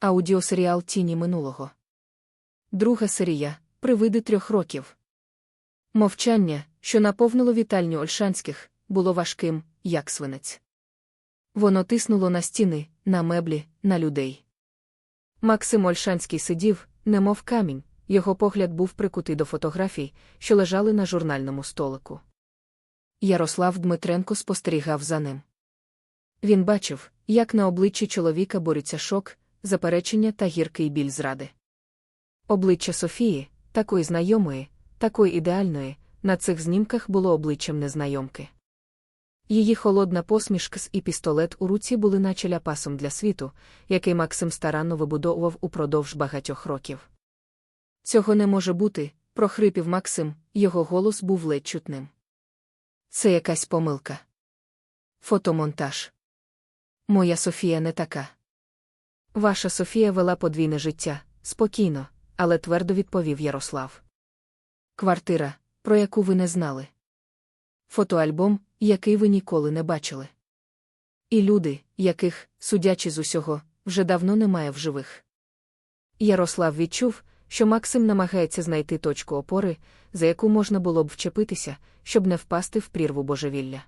Аудіосеріал Тіні минулого. Друга серія Привиди трьох років. Мовчання, що наповнило вітальню Ольшанських, було важким, як свинець. Воно тиснуло на стіни, на меблі, на людей. Максим Ольшанський сидів, немов камінь, його погляд був прикутий до фотографій, що лежали на журнальному столику. Ярослав Дмитренко спостерігав за ним. Він бачив, як на обличчі чоловіка борються шок, заперечення та гіркий біль зради. Обличчя Софії, такої знайомої, такої ідеальної, на цих знімках було обличчям незнайомки. Її холодна посмішка і пістолет у руці були наче ляпасом для світу, який Максим старанно вибудовував упродовж багатьох років. Цього не може бути, прохрипів Максим, його голос був ледь чутним. Це якась помилка. Фотомонтаж. Моя Софія не така. Ваша Софія вела подвійне життя, спокійно, але твердо відповів Ярослав. Квартира, про яку ви не знали. Фотоальбом, який ви ніколи не бачили. І люди, яких, судячи з усього, вже давно немає в живих. Ярослав відчув, що Максим намагається знайти точку опори, за яку можна було б вчепитися, щоб не впасти в прірву божевілля.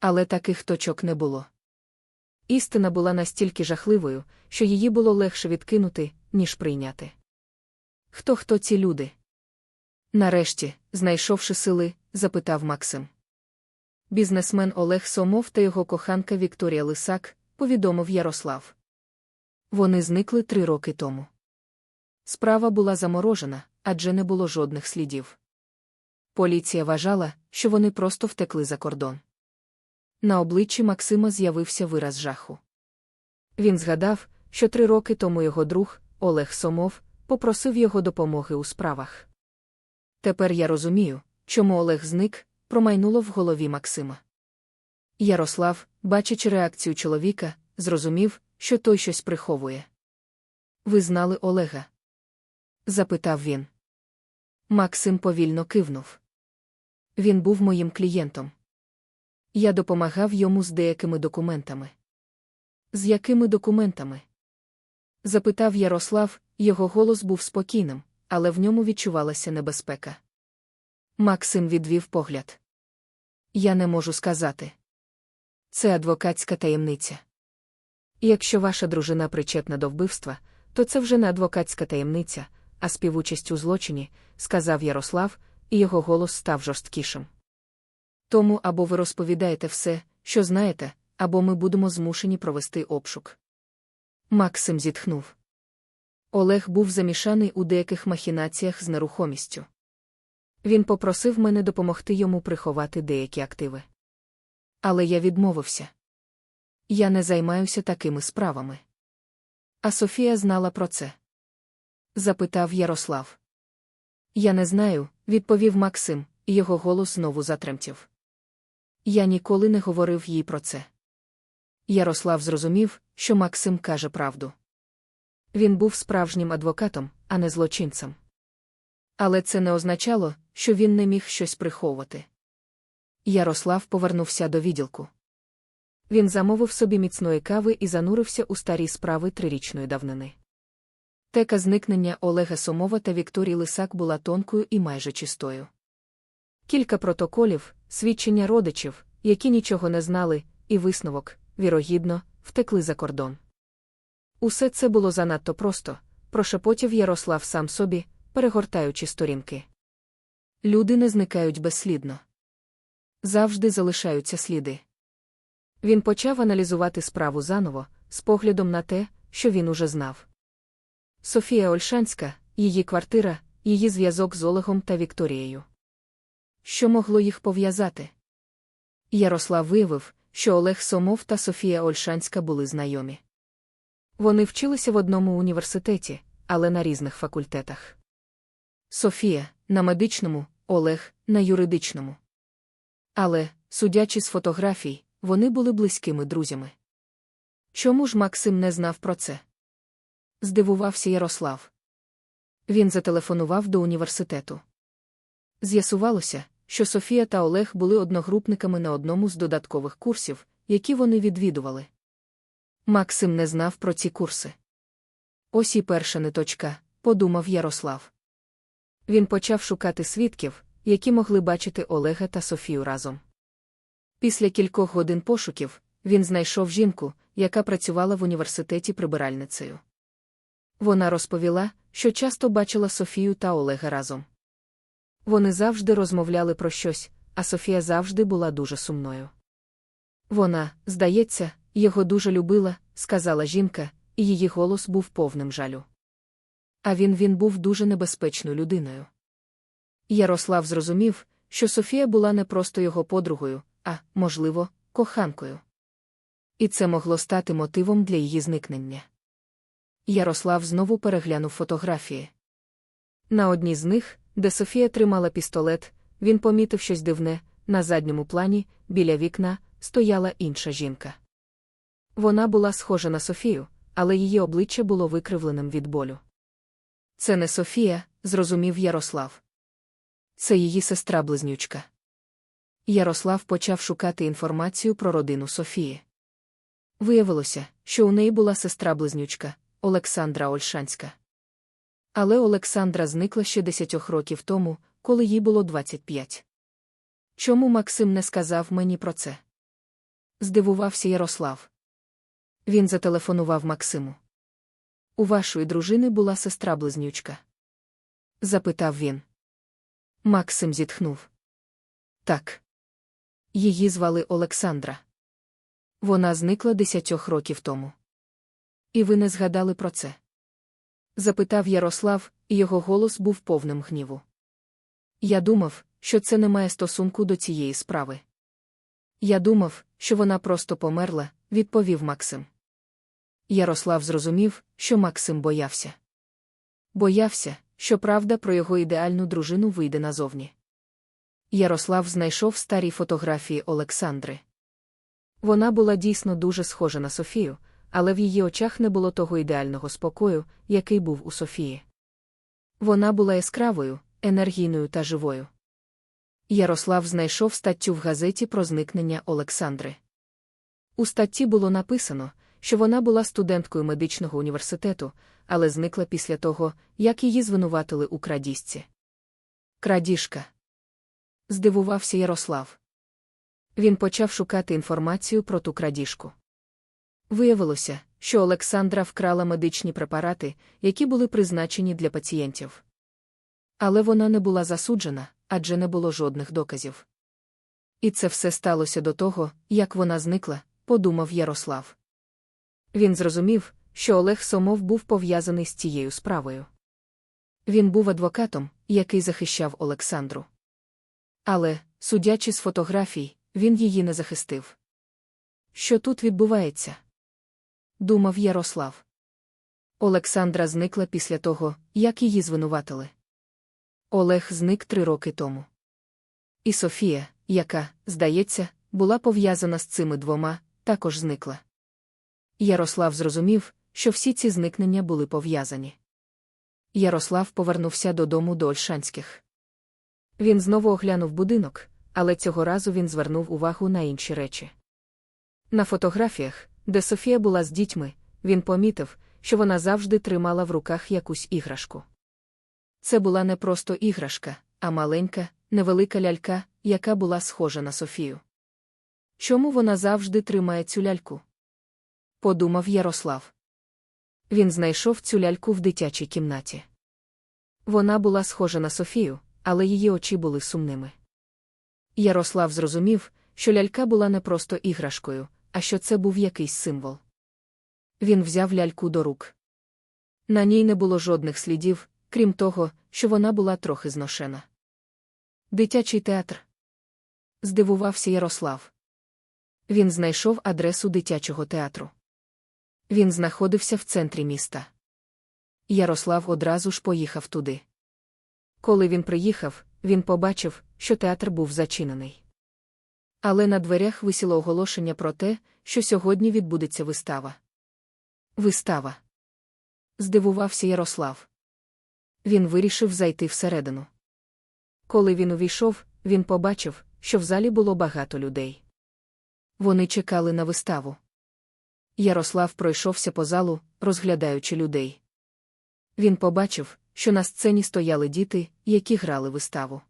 Але таких точок не було. Істина була настільки жахливою, що її було легше відкинути, ніж прийняти. Хто хто ці люди? Нарешті, знайшовши сили, запитав Максим. Бізнесмен Олег Сомов та його коханка Вікторія Лисак, повідомив Ярослав. Вони зникли три роки тому. Справа була заморожена, адже не було жодних слідів. Поліція вважала, що вони просто втекли за кордон. На обличчі Максима з'явився вираз жаху. Він згадав, що три роки тому його друг, Олег Сомов, попросив його допомоги у справах. Тепер я розумію, чому Олег зник, промайнуло в голові Максима. Ярослав, бачачи реакцію чоловіка, зрозумів, що той щось приховує. Ви знали Олега? запитав він. Максим повільно кивнув. Він був моїм клієнтом. Я допомагав йому з деякими документами. З якими документами? запитав Ярослав, його голос був спокійним, але в ньому відчувалася небезпека. Максим відвів погляд. Я не можу сказати. Це адвокатська таємниця. Якщо ваша дружина причетна до вбивства, то це вже не адвокатська таємниця, а співучасть у злочині, сказав Ярослав, і його голос став жорсткішим. Тому або ви розповідаєте все, що знаєте, або ми будемо змушені провести обшук. Максим зітхнув. Олег був замішаний у деяких махінаціях з нерухомістю. Він попросив мене допомогти йому приховати деякі активи. Але я відмовився. Я не займаюся такими справами. А Софія знала про це. Запитав Ярослав. Я не знаю, відповів Максим, і його голос знову затремтів. Я ніколи не говорив їй про це. Ярослав зрозумів, що Максим каже правду. Він був справжнім адвокатом, а не злочинцем. Але це не означало, що він не міг щось приховувати. Ярослав повернувся до відділку. Він замовив собі міцної кави і занурився у старі справи трирічної давнини. Тека зникнення Олега Сомова та Вікторії Лисак була тонкою і майже чистою. Кілька протоколів, свідчення родичів, які нічого не знали, і висновок, вірогідно, втекли за кордон. Усе це було занадто просто, прошепотів Ярослав сам собі, перегортаючи сторінки. Люди не зникають безслідно. Завжди залишаються сліди. Він почав аналізувати справу заново, з поглядом на те, що він уже знав. Софія Ольшанська, її квартира, її зв'язок з Олегом та Вікторією. Що могло їх пов'язати? Ярослав виявив, що Олег Сомов та Софія Ольшанська були знайомі. Вони вчилися в одному університеті, але на різних факультетах. Софія на медичному, Олег на юридичному. Але, судячи з фотографій, вони були близькими друзями. Чому ж Максим не знав про це? Здивувався Ярослав. Він зателефонував до університету. З'ясувалося, що Софія та Олег були одногрупниками на одному з додаткових курсів, які вони відвідували. Максим не знав про ці курси. Ось і перша ниточка, подумав Ярослав. Він почав шукати свідків, які могли бачити Олега та Софію разом. Після кількох годин пошуків він знайшов жінку, яка працювала в університеті прибиральницею. Вона розповіла, що часто бачила Софію та Олега разом. Вони завжди розмовляли про щось, а Софія завжди була дуже сумною. Вона, здається, його дуже любила, сказала жінка, і її голос був повним жалю. А він він був дуже небезпечною людиною. Ярослав зрозумів, що Софія була не просто його подругою, а, можливо, коханкою. І це могло стати мотивом для її зникнення. Ярослав знову переглянув фотографії. На одній з них, де Софія тримала пістолет, він помітив щось дивне, на задньому плані, біля вікна, стояла інша жінка. Вона була схожа на Софію, але її обличчя було викривленим від болю. Це не Софія, зрозумів Ярослав. Це її сестра близнючка. Ярослав почав шукати інформацію про родину Софії. Виявилося, що у неї була сестра близнючка Олександра Ольшанська. Але Олександра зникла ще десятьох років тому, коли їй було 25. Чому Максим не сказав мені про це? Здивувався Ярослав. Він зателефонував Максиму. У вашої дружини була сестра близнючка? запитав він. Максим зітхнув. Так. Її звали Олександра. Вона зникла десятьох років тому. І ви не згадали про це? Запитав Ярослав, і його голос був повним гніву. Я думав, що це не має стосунку до цієї справи. Я думав, що вона просто померла, відповів Максим. Ярослав зрозумів, що Максим боявся. Боявся, що правда про його ідеальну дружину вийде назовні. Ярослав знайшов старі фотографії Олександри. Вона була дійсно дуже схожа на Софію, але в її очах не було того ідеального спокою, який був у Софії. Вона була яскравою, енергійною та живою. Ярослав знайшов статтю в газеті про зникнення Олександри. У статті було написано, що вона була студенткою медичного університету, але зникла після того, як її звинуватили у крадіжці. Крадіжка. Здивувався Ярослав. Він почав шукати інформацію про ту крадіжку. Виявилося, що Олександра вкрала медичні препарати, які були призначені для пацієнтів. Але вона не була засуджена, адже не було жодних доказів. І це все сталося до того, як вона зникла, подумав Ярослав. Він зрозумів, що Олег Сомов був пов'язаний з цією справою. Він був адвокатом, який захищав Олександру. Але, судячи з фотографій, він її не захистив. Що тут відбувається? Думав Ярослав. Олександра зникла після того, як її звинуватили. Олег зник три роки тому. І Софія, яка, здається, була пов'язана з цими двома, також зникла. Ярослав зрозумів, що всі ці зникнення були пов'язані. Ярослав повернувся додому до Ольшанських. Він знову оглянув будинок, але цього разу він звернув увагу на інші речі. На фотографіях, де Софія була з дітьми, він помітив, що вона завжди тримала в руках якусь іграшку. Це була не просто іграшка, а маленька, невелика лялька, яка була схожа на Софію. Чому вона завжди тримає цю ляльку? подумав Ярослав. Він знайшов цю ляльку в дитячій кімнаті. Вона була схожа на Софію, але її очі були сумними. Ярослав зрозумів, що лялька була не просто іграшкою, а що це був якийсь символ. Він взяв ляльку до рук. На ній не було жодних слідів, крім того, що вона була трохи зношена. Дитячий театр. Здивувався Ярослав. Він знайшов адресу дитячого театру. Він знаходився в центрі міста. Ярослав одразу ж поїхав туди. Коли він приїхав, він побачив, що театр був зачинений. Але на дверях висіло оголошення про те, що сьогодні відбудеться вистава. Вистава. Здивувався Ярослав. Він вирішив зайти всередину. Коли він увійшов, він побачив, що в залі було багато людей. Вони чекали на виставу. Ярослав пройшовся по залу, розглядаючи людей. Він побачив, що на сцені стояли діти, які грали виставу.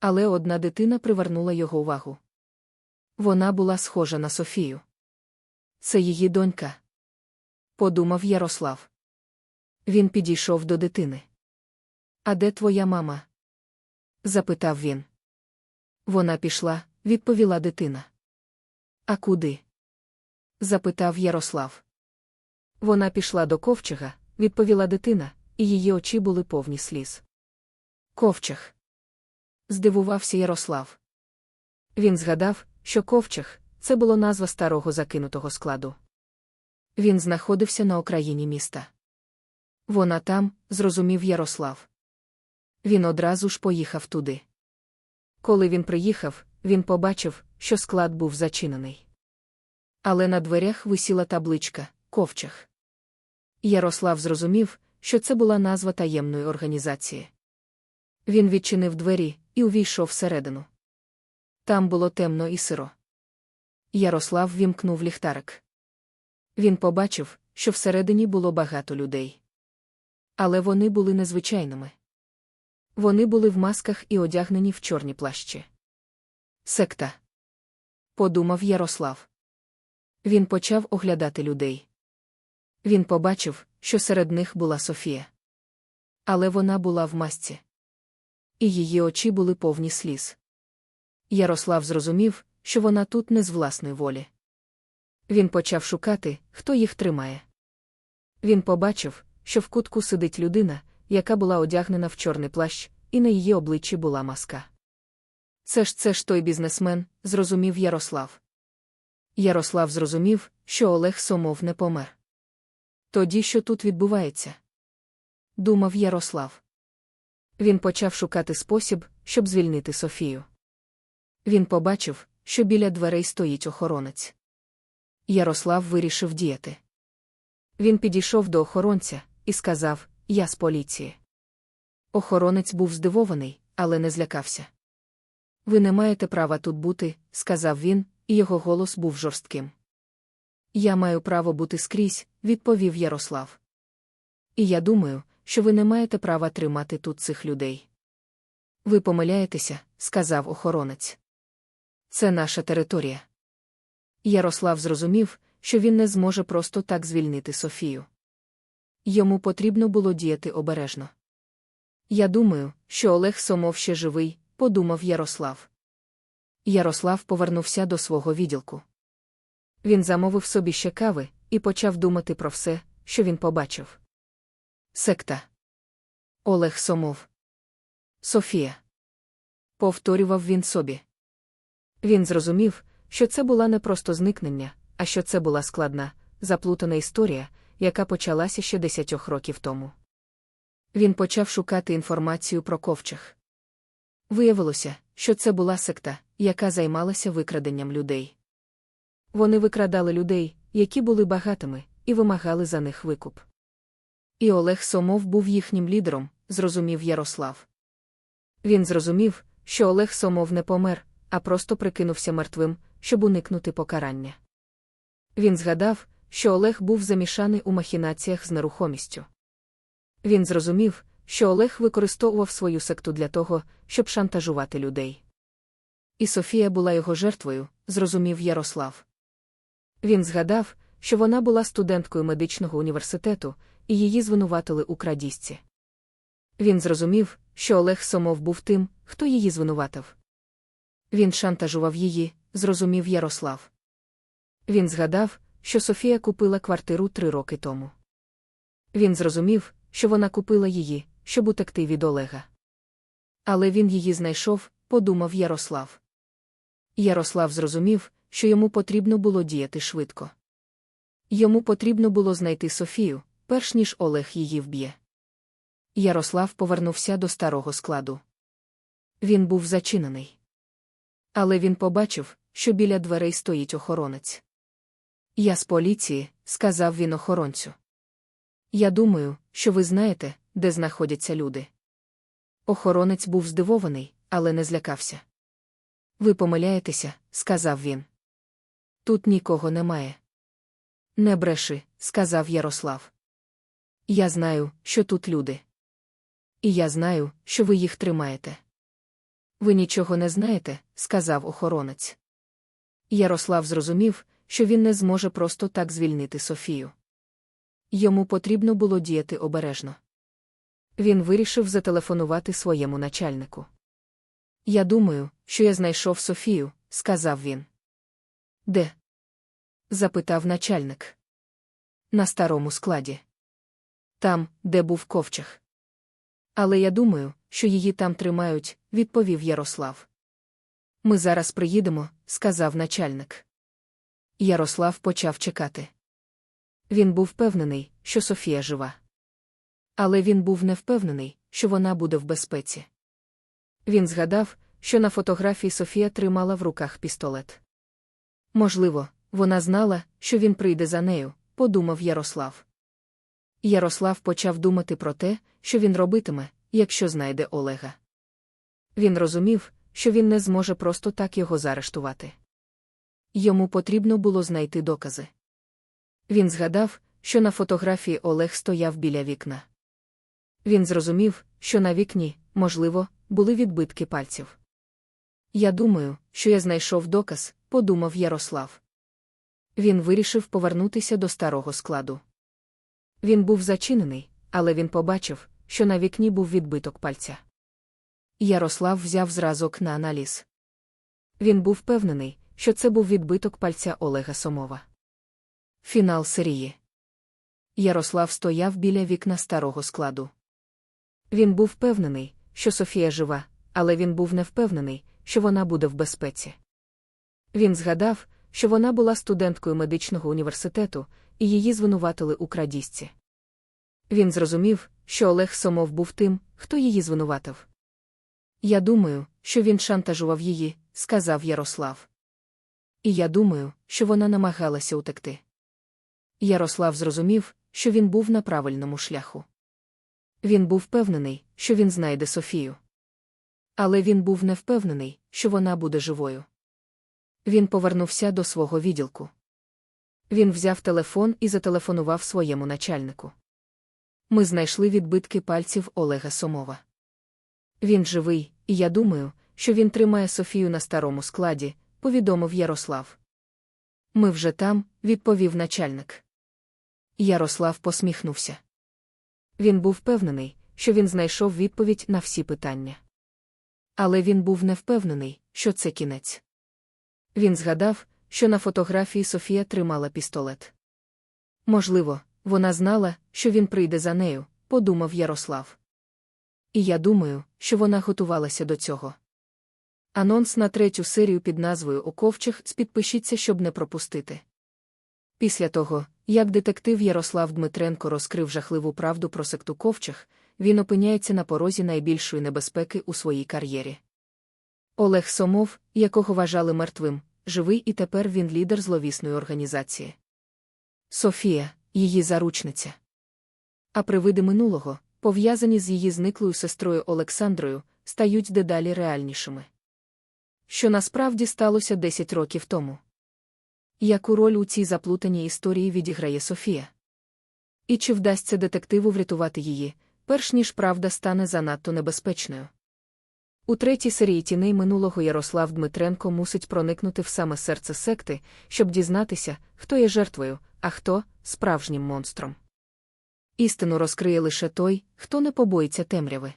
Але одна дитина привернула його увагу. Вона була схожа на Софію. Це її донька. Подумав Ярослав. Він підійшов до дитини. А де твоя мама? запитав він. Вона пішла, відповіла дитина. А куди? запитав Ярослав. Вона пішла до ковчега, відповіла дитина, і її очі були повні сліз. Ковчег. Здивувався Ярослав. Він згадав, що ковчег це було назва старого закинутого складу. Він знаходився на окраїні міста. Вона там, зрозумів Ярослав. Він одразу ж поїхав туди. Коли він приїхав, він побачив, що склад був зачинений. Але на дверях висіла табличка ковчег. Ярослав зрозумів, що це була назва таємної організації. Він відчинив двері і увійшов всередину. Там було темно і сиро. Ярослав вімкнув ліхтарик. Він побачив, що всередині було багато людей. Але вони були незвичайними. Вони були в масках і одягнені в чорні плащі. Секта. Подумав Ярослав. Він почав оглядати людей. Він побачив, що серед них була Софія. Але вона була в масці. І її очі були повні сліз. Ярослав зрозумів, що вона тут не з власної волі. Він почав шукати, хто їх тримає. Він побачив, що в кутку сидить людина, яка була одягнена в чорний плащ, і на її обличчі була маска. Це ж це ж той бізнесмен, зрозумів Ярослав. Ярослав зрозумів, що Олег Сомов не помер. Тоді що тут відбувається? Думав Ярослав. Він почав шукати спосіб, щоб звільнити Софію. Він побачив, що біля дверей стоїть охоронець. Ярослав вирішив діяти. Він підійшов до охоронця і сказав: Я з поліції. Охоронець був здивований, але не злякався. Ви не маєте права тут бути, сказав він, і його голос був жорстким. Я маю право бути скрізь, відповів Ярослав. І я думаю, що ви не маєте права тримати тут цих людей. Ви помиляєтеся, сказав охоронець. Це наша територія. Ярослав зрозумів, що він не зможе просто так звільнити Софію. Йому потрібно було діяти обережно. Я думаю, що Олег Сомов ще живий, подумав Ярослав. Ярослав повернувся до свого відділку. Він замовив собі ще кави і почав думати про все, що він побачив. Секта. Олег Сомов. Софія. Повторював він собі. Він зрозумів, що це була не просто зникнення, а що це була складна, заплутана історія, яка почалася ще десятьох років тому. Він почав шукати інформацію про ковчег. Виявилося, що це була секта, яка займалася викраденням людей. Вони викрадали людей, які були багатими, і вимагали за них викуп. І Олег Сомов був їхнім лідером, зрозумів Ярослав. Він зрозумів, що Олег Сомов не помер, а просто прикинувся мертвим, щоб уникнути покарання. Він згадав, що Олег був замішаний у махінаціях з нерухомістю. Він зрозумів, що Олег використовував свою секту для того, щоб шантажувати людей. І Софія була його жертвою, зрозумів Ярослав. Він згадав, що вона була студенткою медичного університету, і її звинуватили у крадіжці. Він зрозумів, що Олег Сомов був тим, хто її звинуватив. Він шантажував її, зрозумів Ярослав. Він згадав, що Софія купила квартиру три роки тому. Він зрозумів, що вона купила її, щоб утекти від Олега. Але він її знайшов, подумав Ярослав. Ярослав зрозумів, що йому потрібно було діяти швидко. Йому потрібно було знайти Софію, перш ніж Олег її вб'є. Ярослав повернувся до старого складу. Він був зачинений. Але він побачив, що біля дверей стоїть охоронець. Я з поліції, сказав він охоронцю. Я думаю, що ви знаєте, де знаходяться люди. Охоронець був здивований, але не злякався. Ви помиляєтеся, сказав він. Тут нікого немає. Не бреши, сказав Ярослав. Я знаю, що тут люди. І я знаю, що ви їх тримаєте. Ви нічого не знаєте, сказав охоронець. Ярослав зрозумів, що він не зможе просто так звільнити Софію. Йому потрібно було діяти обережно. Він вирішив зателефонувати своєму начальнику. Я думаю, що я знайшов Софію, сказав він. Де? запитав начальник. На старому складі. Там, де був ковчег. Але я думаю, що її там тримають, відповів Ярослав. Ми зараз приїдемо, сказав начальник. Ярослав почав чекати. Він був впевнений, що Софія жива. Але він був не впевнений, що вона буде в безпеці. Він згадав, що на фотографії Софія тримала в руках пістолет. Можливо, вона знала, що він прийде за нею, подумав Ярослав. Ярослав почав думати про те, що він робитиме, якщо знайде Олега. Він розумів, що він не зможе просто так його заарештувати. Йому потрібно було знайти докази. Він згадав, що на фотографії Олег стояв біля вікна. Він зрозумів, що на вікні, можливо, були відбитки пальців. Я думаю, що я знайшов доказ, подумав Ярослав. Він вирішив повернутися до старого складу. Він був зачинений, але він побачив, що на вікні був відбиток пальця. Ярослав взяв зразок на аналіз. Він був впевнений, що це був відбиток пальця Олега Сомова. Фінал серії. Ярослав стояв біля вікна старого складу. Він був впевнений, що Софія жива, але він був не впевнений, що вона буде в безпеці. Він згадав, що вона була студенткою медичного університету, і її звинуватили у крадіжці. Він зрозумів, що Олег Сомов був тим, хто її звинуватив. Я думаю, що він шантажував її, сказав Ярослав. І я думаю, що вона намагалася утекти. Ярослав зрозумів, що він був на правильному шляху. Він був впевнений, що він знайде Софію. Але він був не впевнений, що вона буде живою. Він повернувся до свого відділку. Він взяв телефон і зателефонував своєму начальнику. Ми знайшли відбитки пальців Олега Сомова. Він живий, і я думаю, що він тримає Софію на старому складі, повідомив Ярослав. Ми вже там, відповів начальник. Ярослав посміхнувся. Він був впевнений, що він знайшов відповідь на всі питання. Але він був не впевнений, що це кінець. Він згадав, що на фотографії Софія тримала пістолет. Можливо, вона знала, що він прийде за нею, подумав Ярослав. І я думаю, що вона готувалася до цього. Анонс на третю серію під назвою У ковчег підпишіться, щоб не пропустити. Після того, як детектив Ярослав Дмитренко розкрив жахливу правду про секту ковчег, він опиняється на порозі найбільшої небезпеки у своїй кар'єрі. Олег Сомов, якого вважали мертвим, живий і тепер він лідер зловісної організації. Софія, її заручниця. А привиди минулого, пов'язані з її зниклою сестрою Олександрою, стають дедалі реальнішими. Що насправді сталося 10 років тому. Яку роль у цій заплутаній історії відіграє Софія? І чи вдасться детективу врятувати її, перш ніж правда стане занадто небезпечною? У третій серії тіней минулого Ярослав Дмитренко мусить проникнути в саме серце секти, щоб дізнатися, хто є жертвою, а хто справжнім монстром. Істину розкриє лише той, хто не побоїться темряви.